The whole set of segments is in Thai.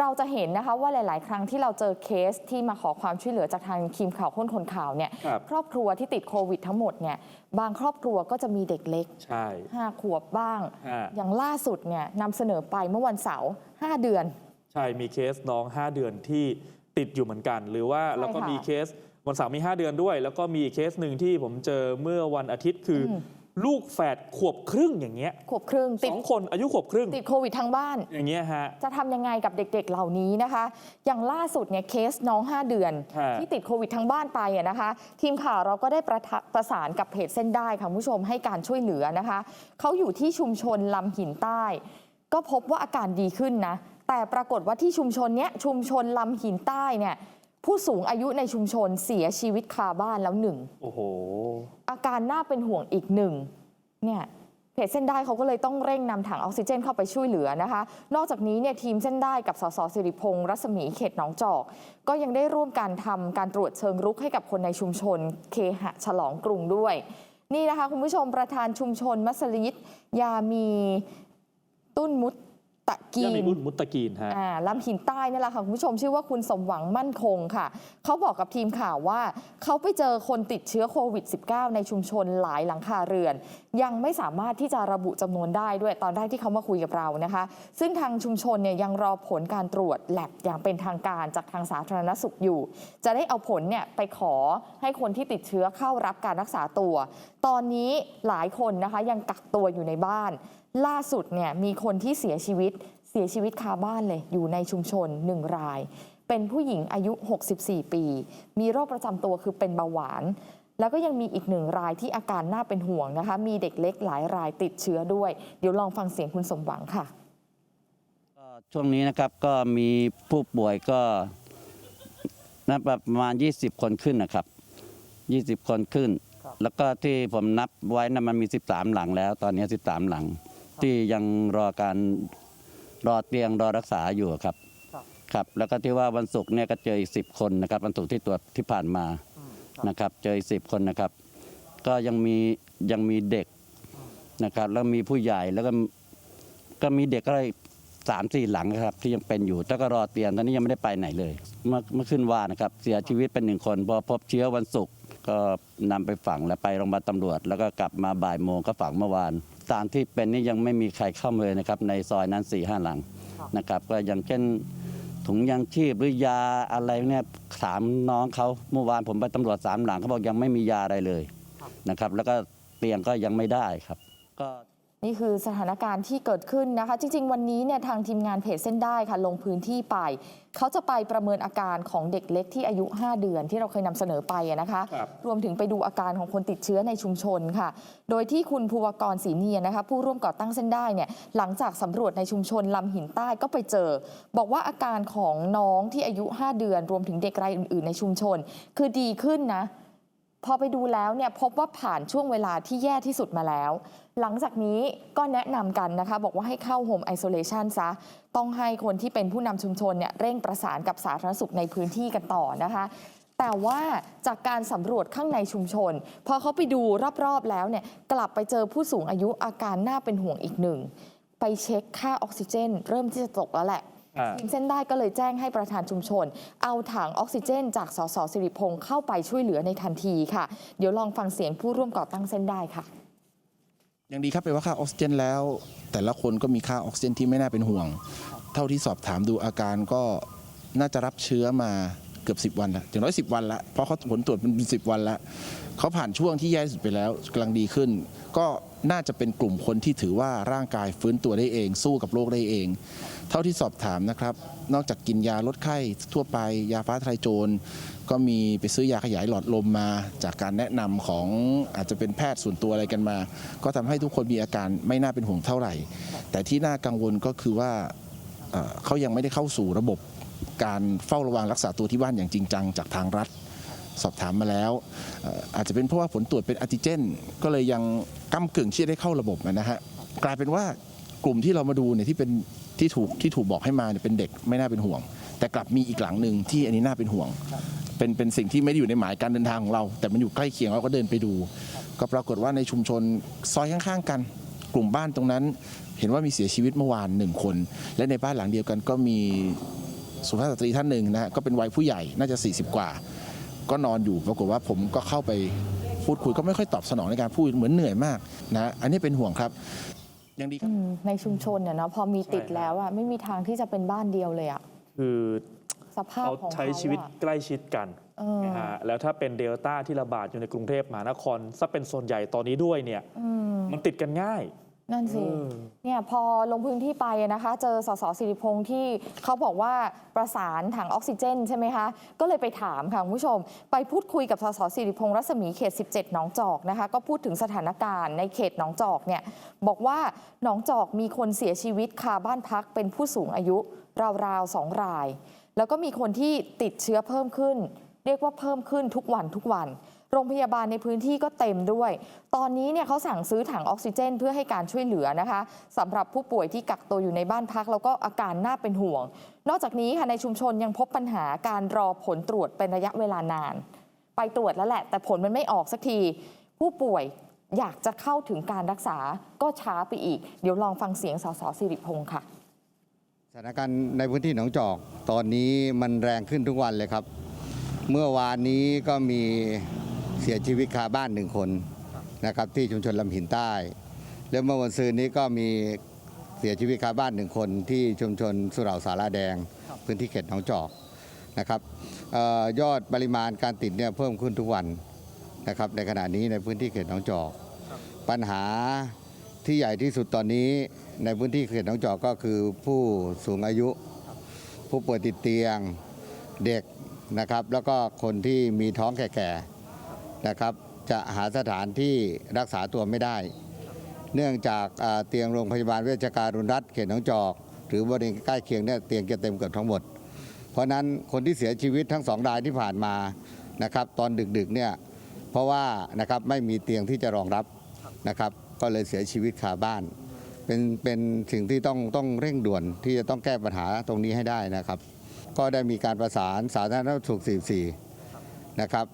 เราจะเห็นนะคะว่าหลาย ๆ ครั้งที่เราเจอเคสที่มาขอความช่วยเหลือจากทางทีมข่าวค้นคนข่าวเนี่ยครับ ครอบครัวที่ติดโควิดทั้งหมดเนี่ยบางครอบครัวก็จะมีเด็กเล็ก ใช่ 5 ขวบบ้าง ฮะ อย่างล่าสุดเนี่ยนำเสนอไปเมื่อวันเสาร์5เดือน ใช่ มีเคสน้อง 5 เดือนที่ติดอยู่เหมือนกัน หรือว่าใช่แล้วก็ค่ะมีเคสวันเสาร์มี 5 เดือนด้วย แล้วก็มีอีกเคสหนึ่งที่ผมเจอเมื่อวันอาทิตย์คืออม ลูกแฝดขวบครึ่งอย่างเงี้ยขวบครึ่งสติดองคนอายุขวบครึ่งติดโควิดทั้งบ้าน อย่างเงี้ยฮะ จะทำยังไงกับเด็กๆ เหล่านี้นะคะ อย่างล่าสุดเนี่ยเคสน้อง 5 เดือน ฮะที่ติดโควิดทั้งบ้านไปอะนะคะ ทีมข่าวเราก็ได้ประทะประสานกับเพจเส้นได้ค่ะคุณผู้ชมให้การช่วยเหลือนะคะ เขาอยู่ที่ชุมชนลำหินใต้ ก็พบว่าอาการดีขึ้นนะ แต่ปรากฏว่าที่ชุมชนเนี้ยชุมชนลำหินใต้เนี่ย ผู้สูงอายุในชุมชนเสียชีวิตคาบ้านแล้วหนึ่ง โอ้โห อาการน่าเป็นห่วงอีกหนึ่งเนี่ยเพจเส้นได้เขาก็เลยต้องเร่งนำถังออกซิเจนเข้าไปช่วยเหลือนะคะ นอกจากนี้เนี่ยทีมเส้นได้กับสสสิริพงษ์รัศมีเขตหนองจอก ก็ยังได้ร่วมการทำการตรวจเชิงรุกให้กับคนในชุมชน เคหะฉลองกรุงด้วย นี่นะคะคุณผู้ชมประธานชุมชนมัสยิดยามีตุ้นมุต ตะกียังมีนบุญมุตตะกีนฮะอ่าลำหินใต้นี่แหละค่ะคุณผู้ชมชื่อว่าคุณสมหวังมั่นคงค่ะ เขาบอกกับทีมข่าวว่า เขาไปเจอคนติดเชื้อโควิด -19 ในชุมชนหลายหลังคาเรือน ยังไม่สามารถที่จะระบุจำนวนได้ด้วยตอนแรกที่เขามาคุยกับเรานะคะ ซึ่งทางชุมชนเนี่ยยังรอผลการตรวจแลบอย่างเป็นทางการจากทางสาธารณสุขอยู่ จะได้เอาผลเนี่ยไปขอให้คนที่ติดเชื้อเข้ารับการรักษาตัว ตอนนี้หลายคนนะคะยังกักตัวอยู่ในบ้าน ล่าสุดเนี่ยมีคนที่เสียชีวิตเสียชีวิตคาบ้านเลยอยู่ในชุมชนหนึ่งราย เป็นผู้หญิงอายุ 64 ปี มีโรคประจำตัวคือเป็นเบาหวาน แล้วก็ยังมีอีกหนึ่งรายที่อาการน่าเป็นห่วงนะคะ มีเด็กเล็กหลายรายติดเชื้อด้วย เดี๋ยวลองฟังเสียงคุณสมหวังค่ะก็ช่วงนี้นะครับก็มีผู้ป่วยก็นับประมาณ 20 คนขึ้นนะครับ 20 คนขึ้น แล้วก็ที่ผมนับไว้นะมันมี 13 หลังแล้ว ตอนนี้ 13 หลัง ที่ยังรอการรอเตียงรอรักษาอยู่ครับครับ แล้วก็ที่ว่าวันศุกร์เนี่ยก็เจออีก10คนนะครับ วันศุกร์ที่ตรวจที่ผ่านมานะครับ เจออีก10คนนะครับ ก็ยังมียังมีเด็กนะครับ แล้วมีผู้ใหญ่แล้วก็ก็มีเด็กก็เลยสามสี่หลังครับ ที่ยังเป็นอยู่แล้วก็รอเตียงตอนนี้ยังไม่ได้ไปไหนเลย เมื่อเมื่อขึ้นว่านะครับ เสียชีวิตเป็นหนึ่งคนพอพบเชื้อวันศุกร์ก็นำไปฝังแล้วไปโรงพยาบาลตำรวจ แล้วก็กลับมาบ่ายโมงก็ฝังเมื่อวาน ตามที่เป็นนี่ยังไม่มีใครเข้ามาเลยนะครับ ในซอยนั้นสี่ห้าหลังนะครับ ก็อย่างเช่นถุงยางชีพหรือยาอะไรเนี่ยถามน้องเขาเมื่อวานผมไปตำรวจสามหลังเขาบอกยังไม่มียาอะไรเลยนะครับ แล้วก็เตียงก็ยังไม่ได้ครับ ก็ นี่คือสถานการณ์ที่เกิดขึ้นนะคะ จริง ๆ วันนี้เนี่ยทางทีมงานเพจเส้นได้ค่ะ ลงพื้นที่ไป เขาจะไปประเมินอาการของเด็กเล็กที่อายุ 5 เดือนที่เราเคยนำเสนอไปอะนะคะครับรวมถึงไปดูอาการของคนติดเชื้อในชุมชนค่ะ โดยที่คุณภูวกรศรีเนียนนะคะ ผู้ร่วมก่อตั้งเส้นได้เนี่ยหลังจากสำรวจในชุมชนลำหินใต้ก็ไปเจอ บอกว่าอาการของน้องที่อายุ 5 เดือน รวมถึงเด็กรายอื่น ๆ ในชุมชน คือดีขึ้นนะ พอไปดูแล้วเนี่ยพบว่าผ่านช่วงเวลาที่แย่ที่สุดมาแล้ว หลังจากนี้ก็แนะนำกันนะคะ บอกว่าให้เข้า Home Isolation ซะ ต้องให้คนที่เป็นผู้นำชุมชนเนี่ยเร่งประสานกับสาธารณสุขในพื้นที่กันต่อนะคะ แต่ว่าจากการสำรวจข้างในชุมชน พอเขาไปดูรอบๆแล้วเนี่ยกลับไปเจอผู้สูงอายุอาการน่าเป็นห่วงอีกหนึ่ง ไปเช็คค่าออกซิเจน เริ่มที่จะตกแล้วแหละ ทีมเส้นได้ก็เลยแจ้งให้ประธานชุมชน เอาถังออกซิเจน จากสสสิริพงษ์เข้าไปช่วยเหลือในทันทีค่ะ เดี๋ยวลองฟังเสียงผู้ร่วมก่อตั้งเส้นได้ค่ะยังดีครับไปว่าค่าออกซิเจนแล้ว แต่ละคนก็มีค่าออกซิเจนที่ไม่น่าเป็นห่วง เท่าที่สอบถามดูอาการก็น่าจะรับเชื้อมา เกือบ 10 วันละอย่างน้อย10 วันละเพราะเขาผลตรวจเป็น10วันละเขาผ่านช่วงที่แย่สุดไปแล้วกำลังดีขึ้น ก็น่าจะเป็นกลุ่มคนที่ถือว่าร่างกายฟื้นตัวได้เอง สู้กับโรคได้เอง เท่าที่สอบถามนะครับ นอกจากกินยาลดไข้ทั่วไปยาฟ้าทลายโจรก็มีไปซื้อยาขยายหลอดลมมา จากการแนะนำของอาจจะเป็นแพทย์ส่วนตัวอะไรกันมา ก็ทำให้ทุกคนมีอาการไม่น่าเป็นห่วงเท่าไหร่ แต่ที่น่ากังวลก็คือว่าเขายังไม่ได้เข้าสู่ระบบ การเฝ้าระวังรักษาตัวที่บ้านอย่างจริงจังจากทางรัฐสอบถามมาแล้วอาจจะเป็นเพราะว่าผลตรวจเป็นอัติเจน ก็เลยยังก้ากึ่งที่จะได้เข้าระบบนะฮะกลายเป็นว่ากลุ่มที่เรามาดูเนี่ยที่เป็นที่ถูกที่ถูกบอกให้มาเนี่ยเป็นเด็กไม่น่าเป็นห่วง แต่กลับมีอีกหลังหนึ่งที่อันนี้น่าเป็นห่วง เป็นเป็นสิ่งที่ไม่ได้อยู่ในหมายการเดินทางของเรา แต่มันอยู่ใกล้เคียงเราก็เดินไปดู ก็ปรากฏว่าในชุมชนซอยข้างๆกัน กลุ่มบ้านตรงนั้น เห็นว่ามีเสียชีวิตเมื่อวานหนึ่งคน และในบ้านหลังเดียวกันก็มี สุภาพสตรีท่านหนึ่งนะฮะก็เป็นวัยผู้ใหญ่น่าจะ 40 กว่า ก็นอนอยู่ปรากฏว่าผมก็เข้าไปพูดคุยก็ไม่ค่อยตอบสนองในการพูดเหมือนเหนื่อยมากนะอันนี้เป็นห่วงครับยังดีครับอืมในชุมชนเนี่ยเนาะพอมีติดใช่ครับแล้วอะไม่มีทางที่จะเป็นบ้านเดียวเลยอะคือสภาพเขาของใช้เขาชีวิตอะใกล้ชิดกันเออนะฮะแล้วถ้าเป็นเดลต้าที่ระบาดอยู่ในกรุงเทพมหานครซะเป็นส่วนใหญ่ตอนนี้ด้วยเนี่ยอืมมันติดกันง่าย นั่นสิเออเนี่ยพอลงพื้นที่ไปอะนะคะ เจอสสสิริพงษ์ที่เขาบอกว่าประสานถังออกซิเจนใช่ไหมคะ ก็เลยไปถามค่ะคุณผู้ชม ไปพูดคุยกับสสสิริพงษ์รัศมีเขต 17 หนองจอกนะคะ ก็พูดถึงสถานการณ์ในเขตหนองจอกเนี่ยบอกว่าหนองจอกมีคนเสียชีวิตคาบ้านพักเป็นผู้สูงอายุราวๆสองราย แล้วก็มีคนที่ติดเชื้อเพิ่มขึ้น เรียกว่าเพิ่มขึ้นทุกวันทุกวัน โรงพยาบาลในพื้นที่ก็เต็มด้วย ตอนนี้เนี่ยเขาสั่งซื้อถังออกซิเจน เพื่อให้การช่วยเหลือนะคะสำหรับผู้ป่วยที่กักตัวอยู่ในบ้านพัก แล้วก็อาการน่าเป็นห่วง นอกจากนี้ค่ะในชุมชนยังพบปัญหาการรอผลตรวจเป็นระยะเวลานาน ไปตรวจแล้วแหละ แต่ผลมันไม่ออกสักที ผู้ป่วยอยากจะเข้าถึงการรักษาก็ช้าไปอีก เดี๋ยวลองฟังเสียงสสสิริพงษ์ค่ะสถานการณ์ในพื้นที่หนองจอกตอนนี้มันแรงขึ้นทุกวันเลยครับ เมื่อวานนี้ก็มี เสียชีวิตคาบ้านหนึ่งคนนะครับที่ชุมชนลำหินใต้ แล้วเมื่อวันซืนนี้ก็มีเสียชีวิตคาบ้านหนึ่งคนที่ชุมชนสุเหร่าสาราแดง พื้นที่เขตหนองจอกนะครับเออยอดปริมาณการติดเนี่ยเพิ่มขึ้นทุกวันนะครับในขณะนี้ในพื้นที่เขตหนองจอก ปัญหาที่ใหญ่ที่สุดตอนนี้ในพื้นที่เขตหนองจอกก็คือผู้สูงอายุ ผู้ป่วยติดเตียงเด็กนะครับ แล้วก็คนที่มีท้องแก่ๆ นะครับจะหาสถานที่รักษาตัวไม่ได้ เนื่องจากเตียงโรงพยาบาลเวชการุณรัฐเขตหนองจอก หรือบริเวณใกล้เคียงเนี่ยเตียงจะเต็มเกือบทั้งหมด เพราะฉะนั้นคนที่เสียชีวิตทั้งสองรายที่ผ่านมานะครับตอนดึกๆเนี่ยเพราะว่านะครับไม่มีเตียงที่จะรองรับนะครับก็เลยเสียชีวิตคาบ้าน เป็นเป็นสิ่งที่ต้องต้องเร่งด่วนที่จะต้องแก้ปัญหาตรงนี้ให้ได้นะครับ ก็ได้มีการประสานสาธารณสุข44 นะครับ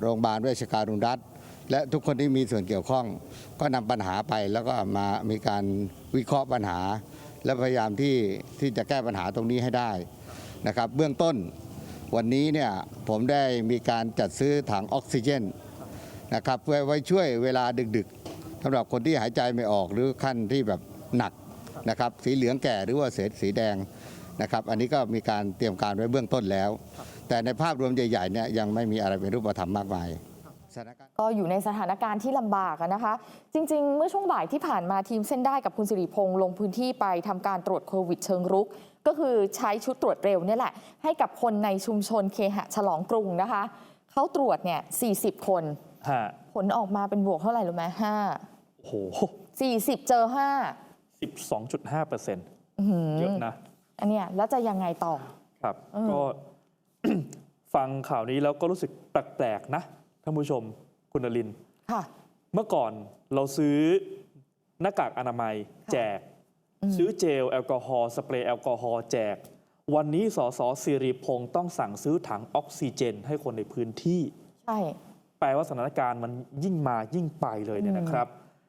โรงพยาบาลเวชการุณรัฐ และทุกคนที่มีส่วนเกี่ยวข้อง ก็นำปัญหาไปแล้วก็มามีการวิเคราะห์ปัญหา และพยายามที่ที่จะแก้ปัญหาตรงนี้ให้ได้นะครับเบื้องต้นวันนี้เนี่ยผมได้มีการจัดซื้อถังออกซิเจนนะครับเพื่อไว้ช่วยเวลาดึกๆสำหรับคนที่หายใจไม่ออกหรือขั้นที่แบบหนักนะครับสีเหลืองแก่หรือว่าเศษสีแดงนะครับ อันนี้ก็มีการเตรียมการไว้เบื้องต้นแล้ว แต่ในภาพรวมใหญ่ๆเนี่ยยังไม่มีอะไรเป็นรูปธรรมมากมายสถานการณ์ก็อยู่ในสถานการณ์ที่ลำบากอะนะคะ จริง ๆ เมื่อช่วงบ่ายที่ผ่านมาทีมเส้นได้กับคุณสิริพงษ์ลงพื้นที่ไปทำการตรวจโควิดเชิงรุก ก็คือใช้ชุดตรวจเร็วเนี่ยแหละ ให้กับคนในชุมชนเคหะฉลองกรุงนะคะ เขาตรวจเนี่ย 40 คนฮะผลออกมาเป็นบวกเท่าไหร่รู้ไหมห้าโอ้โหสี่สิบเจอห้า12.5เปอร์เซ็นต์อื้อหือเยอะนะ อันเนี้ยแล้วจะยังไงต่อครับเออก็ ฟังข่าวนี้แล้วก็รู้สึกแปลกๆนะท่านผู้ชมคุณนลินทร์ค่ะ เมื่อก่อนเราซื้อหน้ากากอนามัยค่ะแจก ซื้อเจลแอลกอฮอล์สเปรย์แอลกอฮอล์แจก วันนี้สสสิริพงศ์ต้องสั่งซื้อถังออกซิเจน ให้คนในพื้นที่ ใช่ แปลว่าสถานการณ์มันยิ่งมายิ่งไปเลยเนี่ยนะครับ